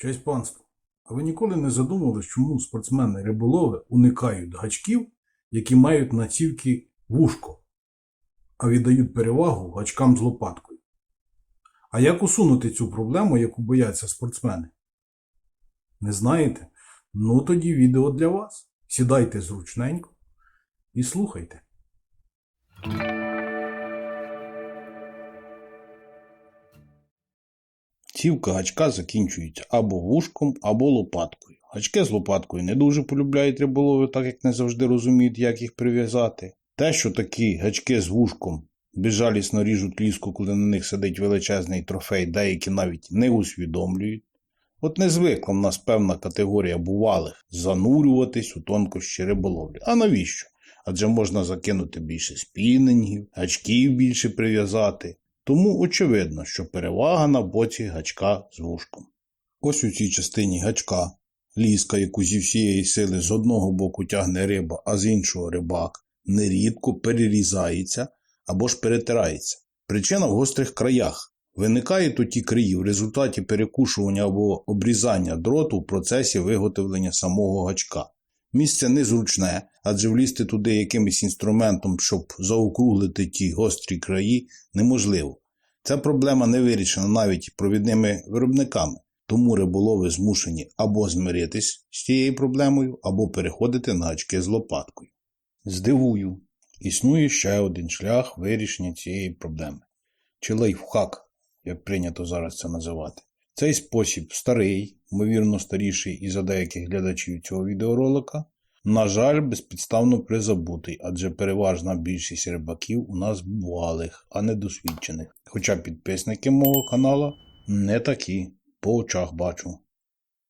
Честь панство. А ви ніколи не задумувались, чому спортсмени риболови уникають гачків, які мають на цівки вушко, а віддають перевагу гачкам з лопаткою? А як усунути цю проблему, яку бояться спортсмени? Не знаєте? Ну тоді відео для вас. Сідайте зручненько і слухайте. Цівка гачка закінчується або вушком, або лопаткою. Гачки з лопаткою не дуже полюбляють риболови, так як не завжди розуміють, як їх прив'язати. Те, що такі гачки з вушком безжалісно ріжуть ліску, коли на них сидить величезний трофей, деякі навіть не усвідомлюють. От не звикла в нас певна категорія бувалих занурюватись у тонкощі риболовлі. А навіщо? Адже можна закинути більше спінингів, гачків більше прив'язати. Тому очевидно, що перевага на боці гачка з вушком. Ось у цій частині гачка ліска, яку зі всієї сили з одного боку тягне риба, а з іншого рибак, нерідко перерізається або ж перетирається. Причина в гострих краях. Виникають у ті краї в результаті перекушування або обрізання дроту в процесі виготовлення самого гачка. Місце незручне, адже влізти туди якимось інструментом, щоб заокруглити ті гострі краї, неможливо. Ця проблема не вирішена навіть провідними виробниками, тому риболови змушені або змиритись з цією проблемою, або переходити на гачки з лопаткою. Здивую, існує ще один шлях вирішення цієї проблеми. Чи лайфхак, як прийнято зараз це називати. Цей спосіб старий, ймовірно старіший і за деяких глядачів цього відеоролика, на жаль, безпідставно призабутий, адже переважна більшість рибаків у нас бувалих, а не досвідчених. Хоча підписники мого канала не такі, по очах бачу.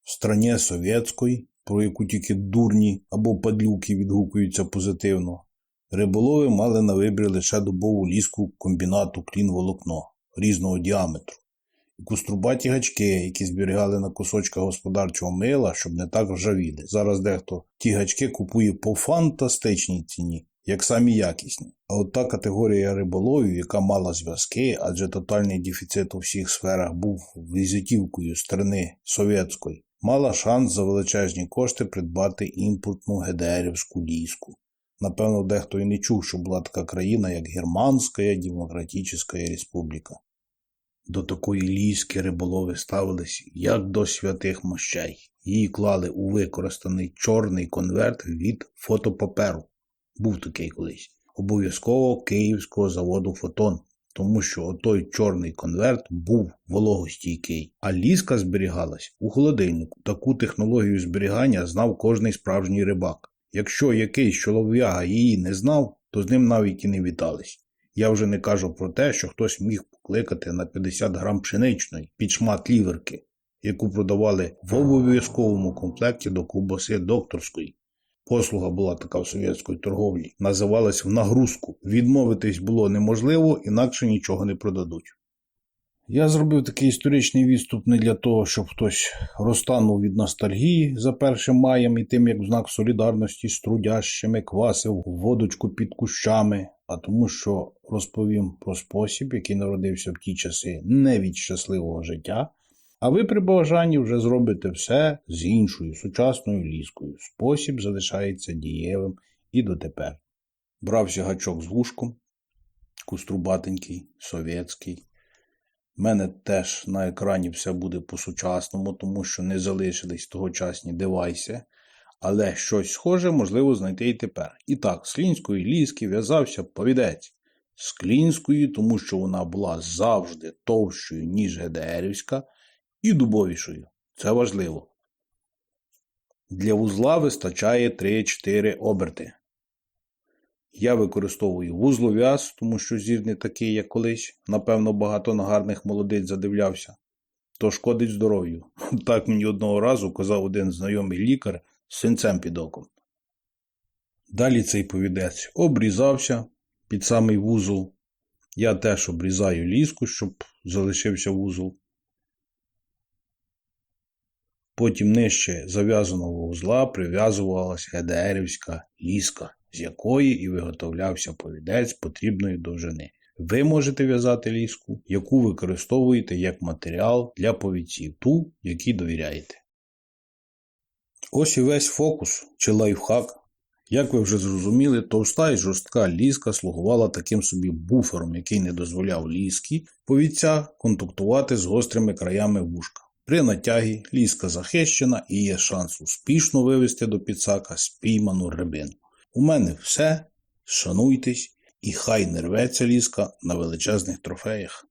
В страні совєтської, про яку тільки дурні або падлюки відгукуються позитивно, риболови мали на вибір лише дубову ліску комбінату клін-волокно різного діаметру куструбаті гачки, які зберігали на кусочках господарчого мила, щоб не так ржавіли. Зараз дехто ті гачки купує по фантастичній ціні, як самі якісні. А от та категорія риболовів, яка мала зв'язки, адже тотальний дефіцит у всіх сферах був візитівкою сторони совєтської, мала шанс за величезні кошти придбати імпортну ГДРівську ліску. Напевно, дехто і не чув, що була така країна, як Германська Демократична Республіка. До такої ліски риболови ставились як до святих мощей. Її клали у використаний чорний конверт від фотопаперу. Був такий колись. Обов'язково київського заводу Фотон, тому що отой чорний конверт був вологостійкий, а ліска зберігалась у холодильнику. Таку технологію зберігання знав кожний справжній рибак. Якщо якийсь чолов'яга її не знав, то з ним навіть і не вітались. Я вже не кажу про те, що хтось міг покликати на 50 грам пшеничної під шмат ліверки, яку продавали в обов'язковому комплекті до ковбаси докторської. Послуга була така в совєтської торговлі, називалась в нагрузку. Відмовитись було неможливо, інакше нічого не продадуть. Я зробив такий історичний відступ не для того, щоб хтось розтанув від ностальгії за першим маєм і тим, як в знак солідарності з трудящими квасив водочку під кущами, а тому, що розповім про спосіб, який народився в ті часи не від щасливого життя, а ви при бажанні вже зробите все з іншою сучасною ліскою. Спосіб залишається дієвим і дотепер. Брався гачок з вушком, куструбатенький, совєтський. У мене теж на екрані все буде по-сучасному, тому що не залишились тогочасні девайси, але щось схоже можливо знайти і тепер. І так, з клінської ліски в'язався повідець. З клінської, тому що вона була завжди товщою, ніж ГДРівська, і дубовішою. Це важливо. Для вузла вистачає 3-4 оберти. Я використовую вузлов'яз, тому що зір не такий, як колись. Напевно, багато нагарних молодиць задивлявся. То шкодить здоров'ю. Так мені одного разу казав один знайомий лікар з синцем під оком. Далі цей повідець обрізався під самий вузол. Я теж обрізаю ліску, щоб залишився вузол. Потім нижче зав'язаного вузла прив'язувалася ГДРівська ліска, з якої і виготовлявся повідець потрібної довжини. Ви можете в'язати ліску, яку використовуєте як матеріал для повідців, ту, якій довіряєте. Ось і весь фокус чи лайфхак. Як ви вже зрозуміли, товста і жорстка ліска слугувала таким собі буфером, який не дозволяв ліскі повідця контактувати з гострими краями вушка. При натягі ліска захищена і є шанс успішно вивести до підсака спійману рибину. У мене все. Шануйтесь і хай не рветься ліска на величезних трофеях.